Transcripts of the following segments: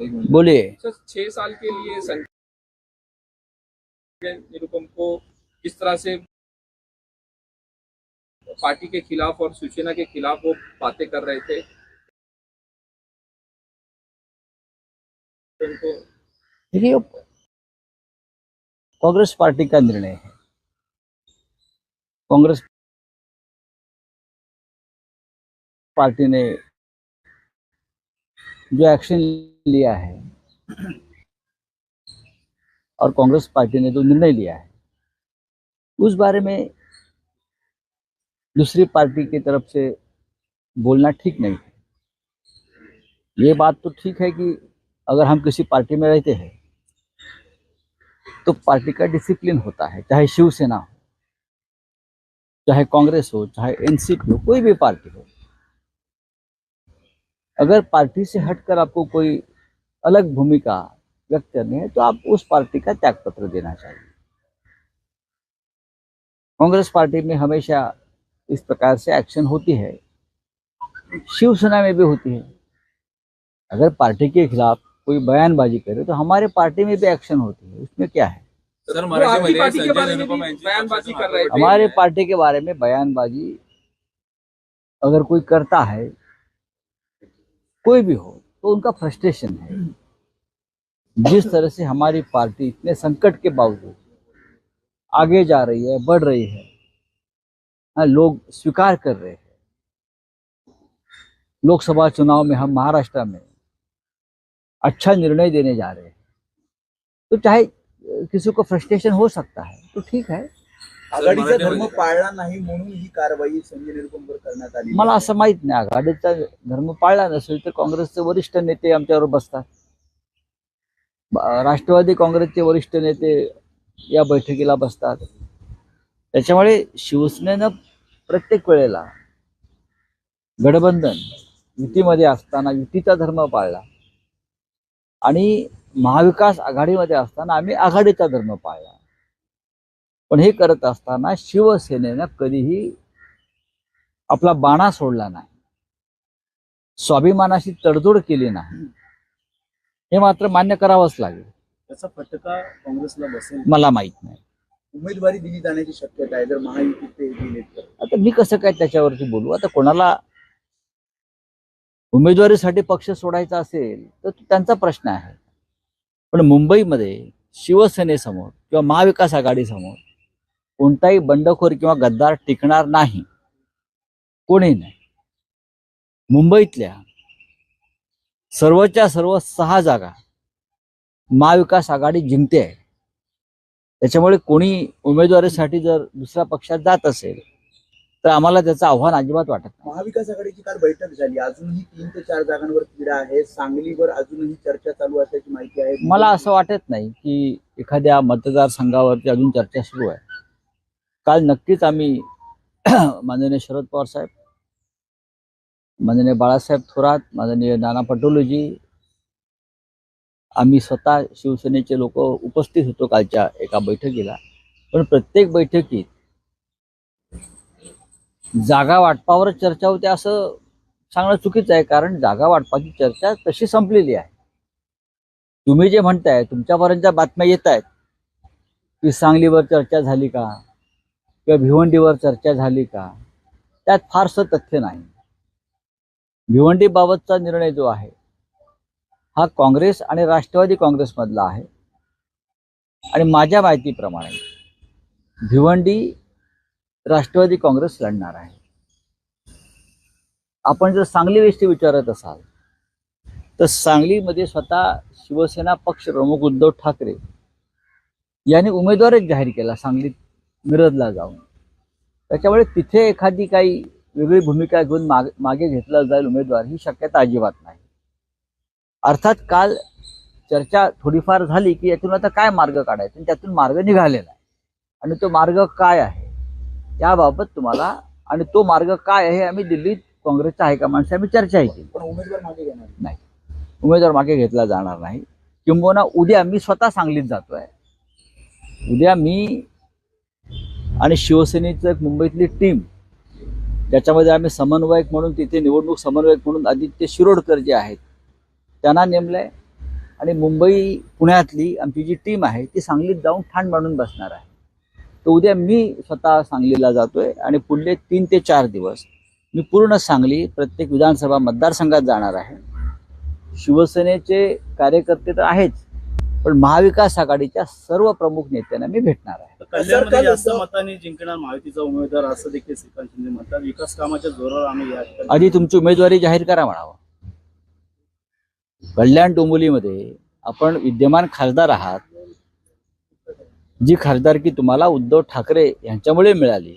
बोलिए। छह साल के लिए निरुपम को किस तरह से पार्टी के खिलाफ और शिवसेना के खिलाफ वो बातें कर रहे थे? देखिए कांग्रेस पार्टी का निर्णय है। कांग्रेस पार्टी ने जो एक्शन लिया है। और कांग्रेस पार्टी ने जो निर्णय लिया है। उस बारे में दूसरी पार्टी की तरफ़ से बोलना ठीक नहीं है। ये बात तो ठीक है कि अगर हम किसी पार्टी में रहते हैं तो पार्टी का डिसिप्लिन होता है, चाहे शिवसेना हो, चाहे कांग्रेस हो, चाहे एनसीपी हो, कोई भी पार्टी हो। अगर पार्टी से हटकर आपको कोई अलग भूमिका व्यक्त करनी है तो आप उस पार्टी का त्यागपत्र देना चाहिए। कांग्रेस पार्टी में हमेशा इस प्रकार से एक्शन होती है। शिवसेना में भी होती है। अगर पार्टी के खिलाफ कोई बयानबाजी करे तो हमारे पार्टी में भी एक्शन होती है। उसमें क्या है? सर वो पार्टी के बारे में निरुपम भी यांची बयानबाजी कर रहे थे। हमारे पार्टी के बारे में बयानबाजी अगर कोई करता है कोई भी हो तो उनका फ्रस्ट्रेशन है। जिस तरह से हमारी पार्टी इतने संकट के बावजूद आगे जा रही है बढ़ रही है हाँ, लोग स्वीकार कर रहे हैं। लोकसभा चुनाव में हम महाराष्ट्र में अच्छा निर्णय देने जा रहे हैं। तो चाहे किसी को फ्रस्ट्रेशन हो सकता है तो ठीक है। आघाडीचा धर्म पाळला नाही म्हणून ही कारवाई संजय निरुपमवर करण्यात आली. मला असं माहीत नाही आघाडीचा धर्म पाळला नसेल तर काँग्रेसचे वरिष्ठ नेते आमच्यावर बसतात. राष्ट्रवादी काँग्रेसचे वरिष्ठ नेते या बैठकीला बसतात. त्याच्यामुळे शिवसेनेनं प्रत्येक वेळेला गठबंधन युतीमध्ये असताना युतीचा धर्म पाळला आणि महाविकास आघाडीमध्ये असताना आम्ही आघाडीचा धर्म पाळला. पण हे करत असताना शिवसेनेनं कधीही आपला बाणा सोडला नाही. स्वाभिमानाशी तडजोड केली नाही. हे मात्र मान्य करावंच लागेल. त्याचा फटका काँग्रेसला बसेल? मला माहीत नाही. उमेदवारी दिली जाण्याची शक्यता आहे. जर महायुतीत ते गेलेत तर आता मी कसं काय त्याच्यावरती बोलू? आता कोणाला उमेदवारीसाठी पक्ष सोडायचा असेल तर तो त्यांचा प्रश्न आहे. पण मुंबईमध्ये शिवसेनेसमोर किंवा महाविकास आघाडीसमोर कोणताही बंडखोर किंवा गद्दार टिकणार नाही. कोणी नाही. मुंबईतल्या सर्वच्या सर्व सहा जागा महाविकास आघाडी जिंकते आहे. त्याच्यामुळे कोणी उमेदवारीसाठी जर दुसऱ्या पक्षात जात असेल तर आम्हाला त्याचं आव्हान अजिबात वाटत नाही. महाविकास आघाडीची काल बैठक झाली. अजूनही तीन ते चार जागांवर तिढा आहे. सांगलीवर अजूनही चर्चा चालू असल्याची माहिती आहे. मला असं वाटत नाही की एखाद्या मतदारसंघावरती अजून चर्चा सुरू आहे. काल नक्कीच आम्ही माननीय शरद पवार साहेब माननीय बाळासाहेब थोरात माननीय नाना पटोलेजी आम्ही स्वतः शिवसेनेचे लोक उपस्थित होतो कालच्या एका बैठकीला. पण प्रत्येक बैठकीत जागा वाटपावरच चर्चा होते असं सांगणं चुकीचं आहे कारण जागा वाटपाची चर्चा तशी संपलेली आहे. तुम्ही जे म्हणताय तुमच्यापर्यंत बातम्या येत आहेत की सांगलीवर चर्चा झाली का? किंवा भिवंडीवर चर्चा झाली का त्यात फारसं तथ्य नाही. भिवंडीबाबतचा निर्णय जो आहे हा काँग्रेस आणि राष्ट्रवादी काँग्रेसमधला आहे. आणि माझ्या माहितीप्रमाणे भिवंडी राष्ट्रवादी काँग्रेस लढणार आहे. आपण जर सांगलीविषयी विचारत असाल तर सांगलीमध्ये स्वतः शिवसेना पक्ष प्रमुख उद्धव ठाकरे यांनी उमेदवारच जाहीर केला सांगलीत मिरजला जाऊन. त्याच्यामुळे तिथे एखादी काही वेगळी भूमिका घेऊन माग मागे घेतला जाईल उमेदवार ही शक्यता अजिबात नाही. अर्थात काल चर्चा थोडीफार झाली की यातून आता काय मार्ग काढायचा? आणि त्यातून मार्ग निघालेला आहे. आणि तो मार्ग काय आहे? त्याबाबत तुम्हाला आणि तो मार्ग काय आहे हे आम्ही दिल्लीत काँग्रेसच्या हायकमांडशी आम्ही चर्चाही केली. पण उमेदवार मागे घेणार नाही. उमेदवार मागे घेतला जाणार नाही. किंबहुना उद्या मी स्वतः सांगलीत जातोय. उद्या मी आणि शिवसेनेचं एक मुंबईतली टीम ज्याच्यामध्ये आम्ही समन्वयक म्हणून तिथे निवडणूक समन्वयक म्हणून आदित्य शिरोडकर जे आहेत त्यांना नेमलं आहे आणि मुंबई पुण्यातली आमची जी टीम आहे ती सांगलीत जाऊन ठाण मांडून बसणार आहे. तर उद्या मी स्वतः सांगलीला जातोय आणि पुढले तीन ते चार दिवस मी पूर्ण सांगली प्रत्येक विधानसभा मतदारसंघात जाणार आहे. शिवसेनेचे कार्यकर्ते तर आहेच पण महाविकास आघाडीच्या सर्व प्रमुख नेत्यांना मी भेटणार आहे. तर कल्याणमध्ये जास्त उद्धव- मतांनी जिंकणार महायुतीचा उमेदवार असं देखील श्रीकांत शिंदे म्हणतात. विकास कामाच्या जोरावर आम्ही या ठिकाणी आधी तुमची उमेदवारी जाहीर करा म्हणावं. कल्याण डोंबिवलीमध्ये आपण विद्यमान खासदार आहात. जी खासदारकी तुम्हाला उद्धव ठाकरे यांच्यामुळे मिळाली.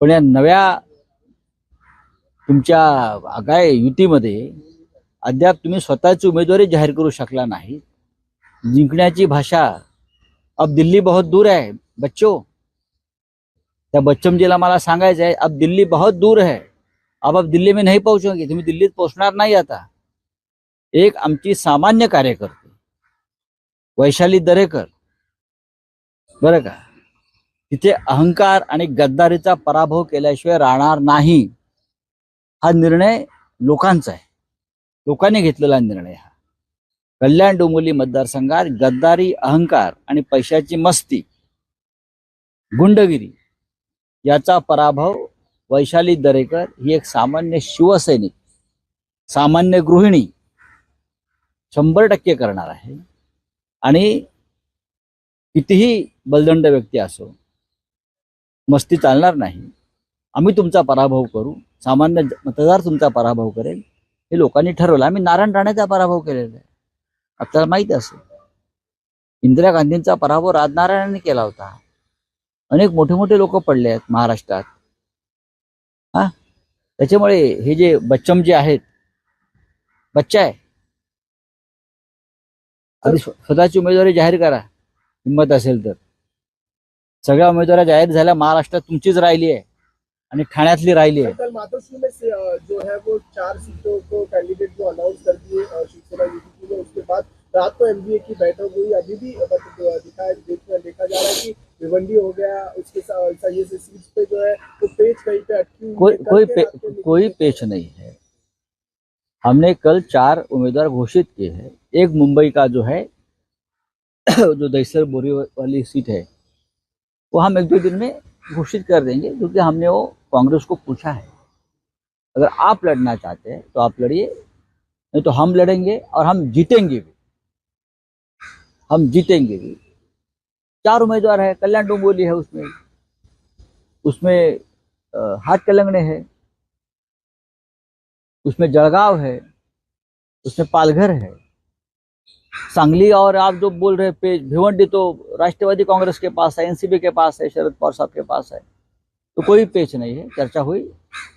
पण या नव्या तुमच्या आगाय युतीमध्ये अद्याप तुम्ही स्वतःची उमेदवारी जाहीर करू शकला नाही. जिंकण्याची भाषा अब दिल्ली बहुत दूर है बच्चो। त्या बच्चमजीला मला सांगायचं आहे अब दिल्ली बहुत दूर है। अब अब दिल्ली में नाही पहुंचोगे तुम्ही दिल्लीत पोहोचणार नाही आता। एक आमची सामान्य कार्यकर्ते वैशाली दरेकर बरं का? तिथे अहंकार आणि गद्दारीचा पराभव केल्याशिवाय राहणार नाही. हा निर्णय लोकांचा आहे. लोकांनी घेतलेला निर्णय हा. कल्याण डोंबिवली मतदारसंघात गद्दारी अहंकार आणि पैशाची मस्ती गुंडगिरी याचा पराभव वैशाली दरेकर ही एक सामान्य शिवसैनिक सामान्य गृहिणी शंभर टक्के करणार आहे. आणि कितीही बलदंड व्यक्ती असो मस्ती चालणार नाही. आम्ही तुमचा पराभव करू. सामान्य मतदार तुमचा पराभव करेल. हे लोकांनी ठरवलं. आम्ही नारायण राणेचा पराभव केलेला आहे. आपल्याला माहिती असेल. इंदिरा गांधींचा पराभव राजनारायणाने केला होता. अनेक मोठे मोठे लोक पडले आहेत महाराष्ट्रात. हा? त्याच्यामुळे हे जे बच्चम जे आहेत बच्चा आहे. आधी स्वतःची उमेदवारी जाहीर करा. हिंमत असेल तर. सगळ्या उमेदवारी जाहीर झाल्या. महाराष्ट्रात तुमचीच राहिली आहे. आणि ठाण्यातली राहिली आहे. जो है उसके बाद रात को एमबीए की बैठक हुई अभी भी देखा देखा जा रहा है कि भिवंडी हो गया उसके साथ सही से सीट पे जो है वो पेच कहीं पे अटकी हुई कोई कोई पे, कोई पेच नहीं है। हमने कल चार उम्मीदवार घोषित किए हैं। एक मुंबई का जो है जो दहसर बोरी वाली सीट है वो हम एक दो दिन में घोषित कर देंगे क्योंकि हमने वो कांग्रेस को पूछा है। अगर आप लड़ना चाहते हैं तो आप लड़िए। नहीं तो हम लड़ेंगे और हम जीतेंगे भी। हम जीतेंगे भी। चार उम्मीदवार है, कल्याण डोंबिवली है उसमें। उसमें हाथ कलंगने है। उसमें जळगाव है। उसमें पालघर है। सांगली और आप जो बोल रहे पे, भिवंडी तो राष्ट्रवादी कांग्रेस के पास है, एनसीपी के पास है, शरद पवार साहब के पास है। तो कोई पेच नहीं है, चर्चा हुई।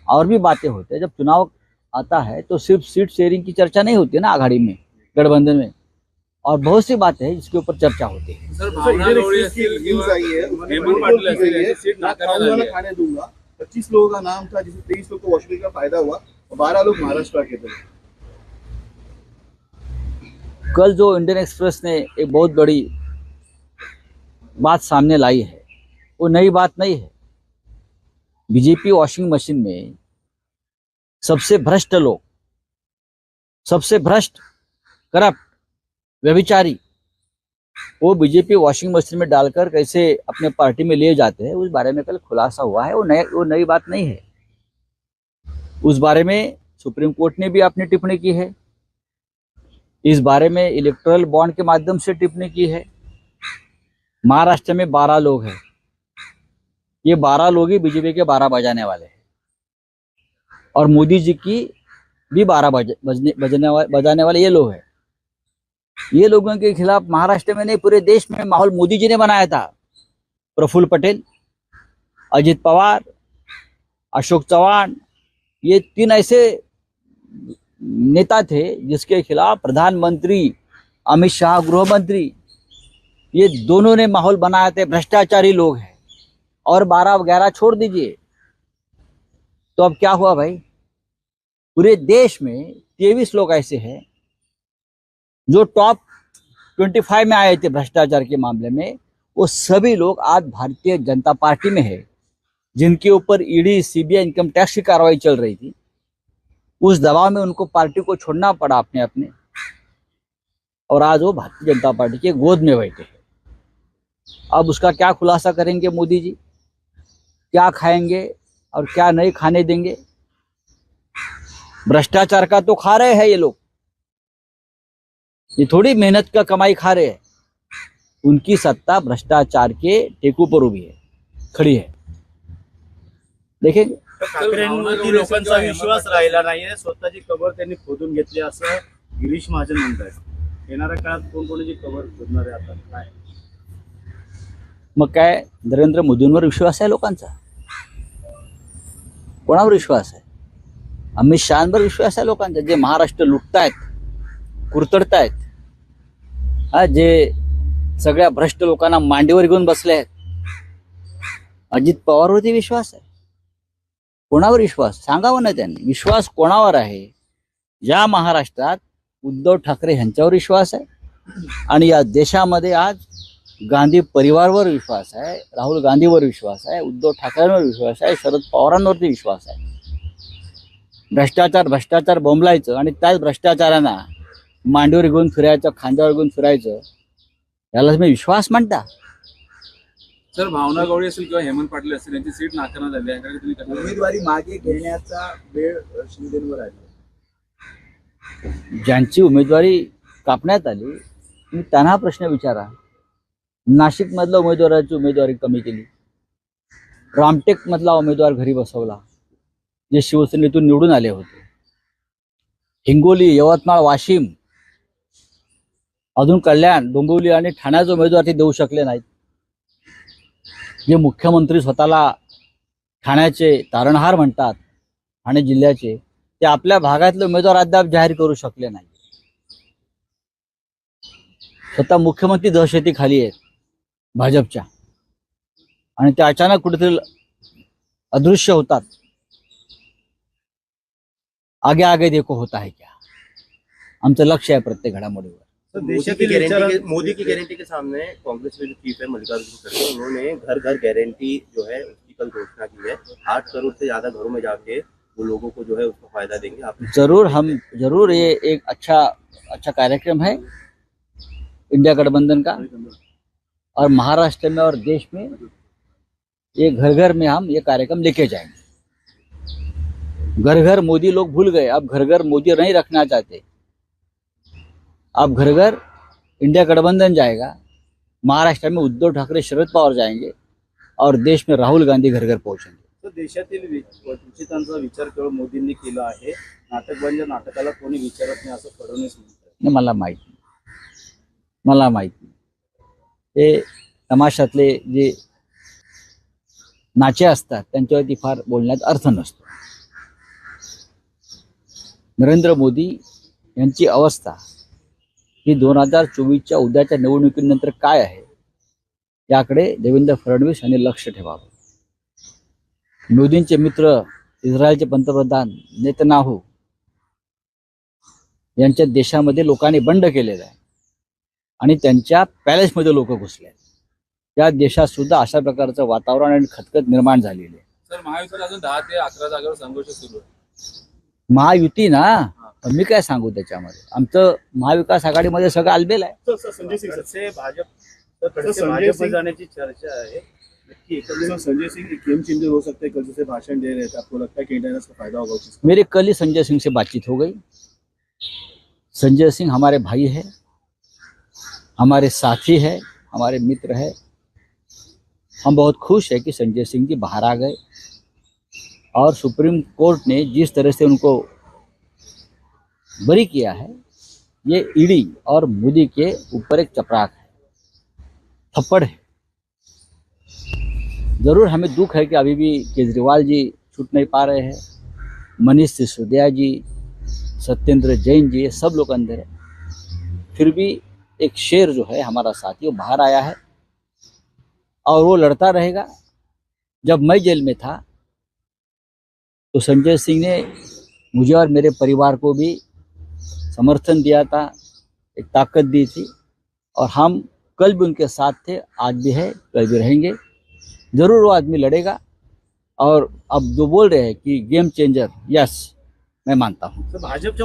और भी बातें होती है। जब चुनाव आता है तो सिर्फ़ सीट शेयरिंग की चर्चा नहीं होती है ना आघाड़ी में गठबंधन में। और बहुत सी बातें हैं जिसके ऊपर चर्चा होती है। सर भावना है, है, पच्चीस लोगों का नाम था जिसमें तेईस लोग को वॉशरूम का फ़ायदा हुआ और बारह लोग महाराष्ट्र के थे। कल जो इंडियन एक्सप्रेस ने एक बहुत बड़ी बात सामने लाई है वो नई बात नहीं है। बीजेपी वॉशिंग मशीन में सबसे भ्रष्ट लोग, सबसे भ्रष्ट, करप्ट, व्यभिचारी, वो बीजेपी वॉशिंग मशीन में डालकर कैसे अपने पार्टी में लिए जाते हैं, उस बारे में कल खुलासा हुआ है, वो नया, वो नई बात नहीं है। उस बारे में सुप्रीम कोर्ट ने भी अपनी टिप्पणी की है, इस बारे में इलेक्टोरल बॉन्ड के माध्यम से टिप्पणी की है। महाराष्ट्र में बारह लोग हैं, ये बारह लोग ही बीजेपी के बारह बजाने वाले हैं। और मोदी जी की भी बारह बज, बजने बजने वा, बजाने वाले ये लोग हैं। ये लोगों के खिलाफ महाराष्ट्र में नहीं पूरे देश में माहौल मोदी जी ने बनाया था। प्रफुल्ल पटेल अजित पवार अशोक चौहान ये तीन ऐसे नेता थे जिसके खिलाफ प्रधानमंत्री अमित शाह गृह मंत्री ये दोनों ने माहौल बनाया थे। भ्रष्टाचारी लोग हैं। और बारह ग्यारह छोड़ दीजिए। तो अब क्या हुआ भाई? पूरे देश में तेईस लोग ऐसे हैं जो टॉप ट्वेंटी फाइव में आए थे भ्रष्टाचार के मामले में। वो सभी लोग आज भारतीय जनता पार्टी में है, जिनके ऊपर ईडी सीबीआई इनकम टैक्स की कार्रवाई चल रही थी। उस दबाव में उनको पार्टी को छोड़ना पड़ा अपने अपने। और आज वो भारतीय जनता पार्टी के गोद में बैठे हैं। अब उसका क्या खुलासा करेंगे मोदी जी? क्या खाएँगे? और क्या नहीं खाने देंगे? भ्रष्टाचार का तो खा रहे हैं ये लोग। ये थोड़ी मेहनत का कमाई खा रहे हैं। उनकी सत्ता भ्रष्टाचार के टेकू पर उभी है खड़ी है। देखेंगे। ठाकरेंवरती लोकांचा विश्वास राहिला नाहीये स्वतःची कबर त्यांनी खोदून घेतली असं गिरीश महाजन म्हणतायत. येणाऱ्या काळात कोण कोणाची कबर खोदणार आहे आता काय? मग काय नरेंद्र मोदींवर विश्वास आहे लोकांचा? कोणावर विश्वास आहे? अमित शानभर विश्वास आहे लोकांचा? जे महाराष्ट्र लुटतायत कुरतडतायत हा जे सगळ्या भ्रष्ट लोकांना मांडीवर घेऊन बसले आहेत अजित पवारवरती विश्वास आहे? कोणावर विश्वास? सांगावं ना त्यांनी. विश्वास कोणावर आहे? या महाराष्ट्रात उद्धव ठाकरे यांच्यावर विश्वास आहे? आणि या देशामध्ये आज गांधी परिवारवर विश्वास आहे राहुल गांधीवर विश्वास आहे उद्धव ठाकरेंवर विश्वास आहे शरद पवारांवरती विश्वास आहे. भ्रष्टाचार भ्रष्टाचार बोंबलायचं आणि त्याच भ्रष्टाचारांना मांडीवर घेऊन फिरायचं खांद्यावर घेऊन फिरायचं याला तुम्ही विश्वास म्हणता? सर भावना गवळी असेल किंवा हेमंत पाटील असेल यांची सीट नाकारण्यात आली आहे. तुम्ही? उमेदवारी मागे घेण्याचा वेळ शिंदेवर आली. ज्यांची उमेदवारी कापण्यात आली तुम्ही त्यांना हा प्रश्न विचारा. नाशिकमधल्या उमेदवाराची उमेदवारी कमी केली. रामटेकमधला उमेदवार घरी बसवला. जे शिवसेनेतून निवडून आले होते. हिंगोली यवतमाळ वाशिम अजून कल्याण डोंबिवली आणि ठाण्याचे उमेदवार ते देऊ शकले नाहीत. जे मुख्यमंत्री स्वतःला ठाण्याचे तारणहार म्हणतात ठाणे जिल्ह्याचे ते आपल्या भागातले उमेदवार अद्याप जाहीर करू शकले नाही स्वतः मुख्यमंत्री दहशतीखाली आहेत. भाजपच्या. आणि ते अचानक कुठेतरी अदृश्य होतात. आगे आगे देखो होता है क्या आमचं लक्ष आहे प्रत्येक घडामोडीवर. मोदी की देशातील गारंटी के मोदी की गारंटी के सामने कांग्रेस के जो चीफ है मल्लिकार्जुन खड़गे उन्होंने घर घर गारंटी जो है उसकी कल घोषणा की है। आठ करोड़ से ज़्यादा घरों में जाके वो लोगों को जो है उसका फ़ायदा देंगे। आप ज़रूर हम ज़रूर ये एक अच्छा अच्छा कार्यक्रम है। इंडिया गठबंधन का। और महाराष्ट्र में और देश में ये घर घर में हम ये कार्यक्रम लेके जाएँगे। घर घर मोदी लोग भूल गए अब घर घर मोदी नहीं रखना चाहते। अब घर घर इंडिया गठबंधन जाएगा महाराष्ट्र में उद्धव ठाकरे शरद पवार जाएँगे और देश में राहुल गांधी घर घर पहुँचेंगे। तर देशातील वि- वंचितांचा विचार केवळ मोदींनी केला आहे नाटक बंद नाटकाला कोणी विचारत नाही असं फडणवीस म्हणतात. नाही मला माहीत नाही. मला माहीत ते हे तमाशातले जे नाचे असतात त्यांच्यावरती फार बोलण्यात अर्थ नसतो. नरेंद्र मोदी यांची अवस्था ही दोन हजार चोवीसच्या उद्याच्या निवडणुकीनंतर काय आहे याकडे देवेंद्र फडणवीस यांनी लक्ष ठेवावं. मोदींचे मित्र इस्रायलचे पंतप्रधान नेतनाहू यांच्या देशामध्ये लोकांनी बंड केलेला आहे. आणि त्यांच्या पॅलेसमध्ये लोक घुसले आहेत. या देशात सुद्धा अशा प्रकारचं वातावरण आणि खतखत निर्माण झालेली आहे. सर महायुतीत अजून दहा ते अकरा जागेवर संघर्ष सुरू आहे. महायुती ना? मी काय सांगू त्याच्यामध्ये? आमचं महाविकास आघाडीमध्ये सगळं आलबेल आहे. भाजप जाण्याची चर्चा आहे. संजय सिंह हो सकते हैं कल जैसे भाषण दे रहे थे आपको लगता है इंडिया फायदा होगा? मेरे कल ही संजय सिंह से बातचीत हो गई। संजय सिंह हमारे भाई है। हमारे साथी है, हमारे मित्र है। हम बहुत खुश है कि संजय सिंह जी बाहर आ गए। और सुप्रीम कोर्ट ने जिस तरह से उनको बरी किया है, ये ईडी और मोदी के ऊपर एक चपराक है, थप्पड़ है। ज़रूर हमें दुख है कि अभी भी केजरीवाल जी छूट नहीं पा रहे हैं, मनीष सिसोदिया जी, सत्येंद्र जैन जी, ये सब लोग अंदर है। फिर भी एक शेर जो है हमारा साथी वो बाहर आया है और वो लड़ता रहेगा। जब मैं जेल में था तो संजय सिंह ने मुझे और मेरे परिवार को भी समर्थन दिया था, एक ताकत दी थी और हम कल भी उनके साथ थे, आज भी है, कल भी रहेंगे। ज़रूर वो आदमी लड़ेगा और अब जो बोल रहे हैं कि गेम चेंजर यस मैं मानता हूँ। वाटेत